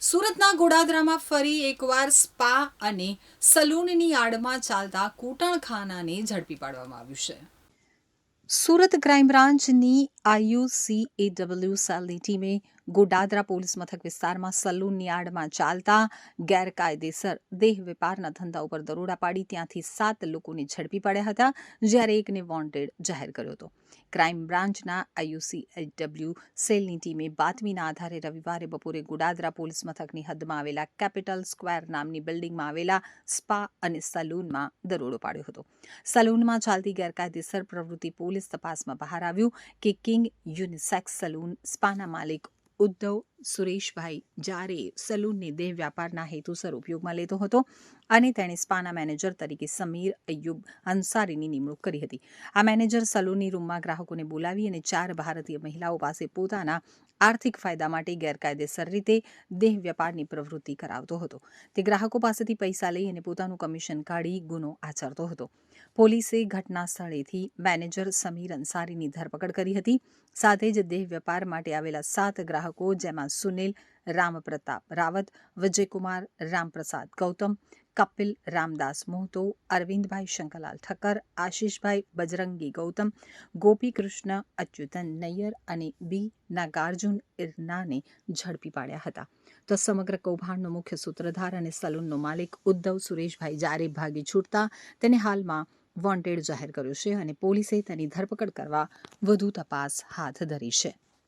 સુરતના ગોડાદરામાં ફરી એકવાર સ્પા અને સલૂનની આડમાં ચાલતા કૂટણખાનાને ઝડપી પાડવામાં આવ્યું છે. સુરત ક્રાઇમ બ્રાન્ચની આઈયુસી એડબ્લ્યુ સેલની ટીમે ગોડાદરા પોલીસ મથક વિસ્તારમાં સલૂનની આડમાં ચાલતા ગેરકાયદેસર દેહ વેપારના ધંધા ઉપર દરોડા પાડી ત્યાંથી સાત લોકોને ઝડપી પાડ્યા હતા, જ્યારે એકને વોન્ટેડ જાહેર કર્યો હતો. ક્રાઇમ બ્રાન્ચના આઈયુસી એડબ્લ્યુ સેલની ટીમે બાતમીના આધારે રવિવારે બપોરે ગોડાદરા પોલીસ મથકની હદમાં આવેલા કેપિટલ સ્ક્વેર નામની બિલ્ડિંગમાં આવેલા સ્પા અને સલૂનમાં દરોડો પાડ્યો હતો. સલૂનમાં ચાલતી ગેરકાયદેસર પ્રવૃત્તિ પોલીસ તપાસમાં બહાર આવ્યું કે કિંગ યુનિસેક્સ સલૂન સ્પાના માલિક ઉદ્ધવ સુરેશભાઈ જારે સલૂનને દેહ વ્યાપારના હેતુસર ઉપયોગમાં લેતો હતો અને તેણે સ્પાના મેનેજર તરીકે સમીર અયુબ અંસારીની નિમણૂક કરી હતી. આ મેનેજર સલૂનની રૂમમાં ગ્રાહકોને બોલાવી અને ચાર ભારતીય મહિલાઓ પાસે પોતાના આર્થિક ફાયદા માટે ગેરકાયદેસર રીતે દેહ વ્યાપારની પ્રવૃત્તિ કરાવતો હતો. તે ગ્રાહકો પાસેથી પૈસા લઈ અને પોતાનું કમિશન કાઢી ગુનો આચરતો હતો. પોલીસે ઘટના સ્થળેથી મેનેજર સમીર અંસારીની ધરપકડ કરી હતી. સાથે જ દેહ વેપાર માટે આવેલા સાત ગ્રાહકો જેમાં સુનિલ, રામપ્રતાપ રાવત, વિજયકુમાર, રામપ્રસાદ ગૌતમ, કપિલ, રામદાસ મોહતો, અરવિંદભાઈ શંકરલાલ ઠક્કર, આશીષભાઈ બજરંગી ગૌતમ, ગોપીકૃષ્ણ, અચ્યુતન નૈયર અને બી. નાગાર્જુન ઇરનાને ઝડપી પાડ્યા હતા. તો સમગ્ર કૌભાંડનો મુખ્ય સૂત્રધાર અને સલૂનનો માલિક ઉદ્ધવ સુરેશભાઈ જારે ભાગી છૂટતા તેને હાલમાં વોન્ટેડ જાહેર કર્યો છે અને પોલીસે તેની ધરપકડ કરવા વધુ તપાસ હાથ ધરી છે.